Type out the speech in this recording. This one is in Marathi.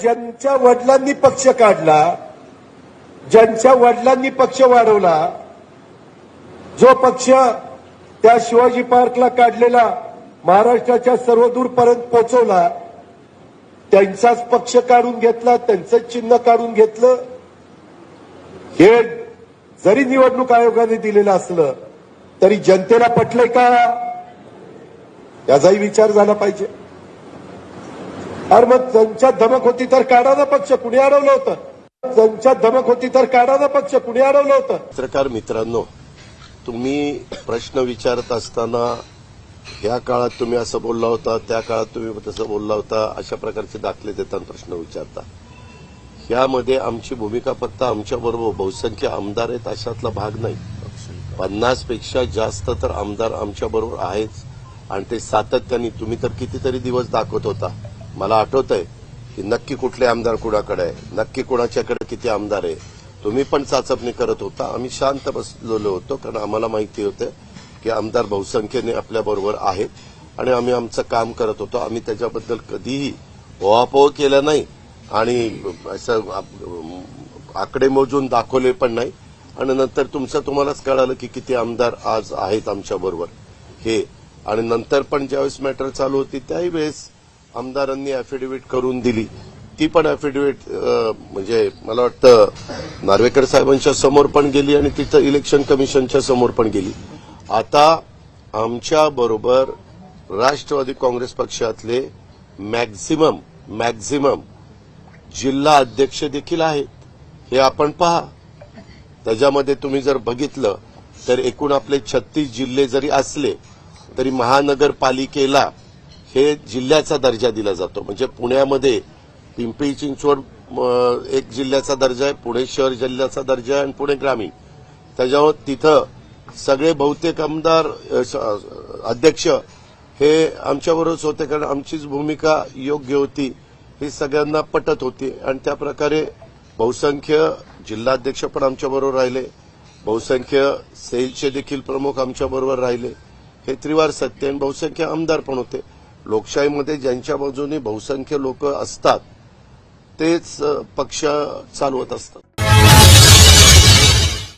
ज्यांच्या वडिलांनी पक्ष काढला ज्यांच्या वडिलांनी पक्ष वाढवला जो पक्ष त्या शिवाजी पार्कला काढलेला महाराष्ट्राच्या सर्वदूरपर्यंत पोहोचवला त्यांचाच पक्ष काढून घेतला त्यांचंच चिन्ह काढून घेतलं हे जरी निवडणूक आयोगाने दिलेलं असलं तरी जनतेला पटलंय का? याचाही विचार झाला पाहिजे. अरे मग त्यांच्यात धमक होती तर काढा ना पक्ष कुणी अडवलं होतं? त्यांच्यात धमक होती तर काढा ना पक्ष कुणी अडवलं होतं? पत्रकार मित्रांनो तुम्ही प्रश्न विचारत असताना या काळात तुम्ही असं बोलला होता त्या काळात तुम्ही तसं बोलला होता अशा प्रकारचे दाखले देताना प्रश्न विचारता. यामध्ये आमची भूमिका फक्त आमच्याबरोबर बहुसंख्य आमदार आहेत अशातला भाग नाही. पन्नासपेक्षा जास्त तर आमदार आमच्याबरोबर आहेच. आणि ते सातत्याने तुम्ही तर कितीतरी दिवस दाखवत होता. मला आठवतंय आहे की नक्की कुठले आमदार कुणाकडे आहे? नक्की कुणाच्याकडे किती आमदार आहे? तुम्ही पण चाचपणी करत होता. आम्ही शांत बसलेलो होतो कारण आम्हाला माहिती होतं की आमदार बहुसंख्येने आपल्याबरोबर आहेत आणि आम्ही आमचं काम करत होतो. आम्ही त्याच्याबद्दल कधीही ओहापोह केला नाही आणि असं आकडे मोजून दाखवले पण नाही. आणि नंतर तुमचं तुम्हालाच कळालं की किती आमदार आज आहेत आमच्याबरोबर हे. आणि नंतर पण ज्यावेळेस मॅटर चालू होती त्याही वेळेस आमदारांनी अफिडेव्हिट करून दिली. ती पण अफिडेव्हिट म्हणजे मला वाटतं नार्वेकर साहेबांच्या समोर पण गेली आणि तिथं इलेक्शन कमिशनच्या समोर पण गेली. आता आमच्या बरोबर राष्ट्रवादी काँग्रेस पक्षातले मॅक्झिमम मॅक्झिमम जिल्हा अध्यक्ष देखील आहेत. हे आपण पहा. त्याच्यामध्ये तुम्ही जर बघितलं तर एकूण आपले छत्तीस जिल्हे जरी असले तरी महानगरपालिकेला हे जिल्ह्याचा दर्जा दिला जातो. म्हणजे पुण्यामध्ये पिंपरी चिंचवड एक जिल्ह्याचा दर्जा आहे पुणे शहर जिल्ह्याचा दर्जा आहे आणि पुणे ग्रामीण. त्याच्यावर तिथं सगळे बहुतेक आमदार स- अध्यक्ष हे आमच्याबरोबरच होते कारण आमचीच भूमिका योग्य होती. ही सगळ्यांना पटत होती आणि त्या प्रकारे बहुसंख्य जिल्हाध्यक्ष पण आमच्याबरोबर राहिले. बहुसंख्य सेलचे देखील प्रमुख आमच्याबरोबर राहिले. हे त्रिवार सत्य आणि बहुसंख्य आमदार पण होते. लोकशाहीमध्ये ज्यांच्या बाजूने बहुसंख्य लोक असतात तेच पक्ष चालवत असतात.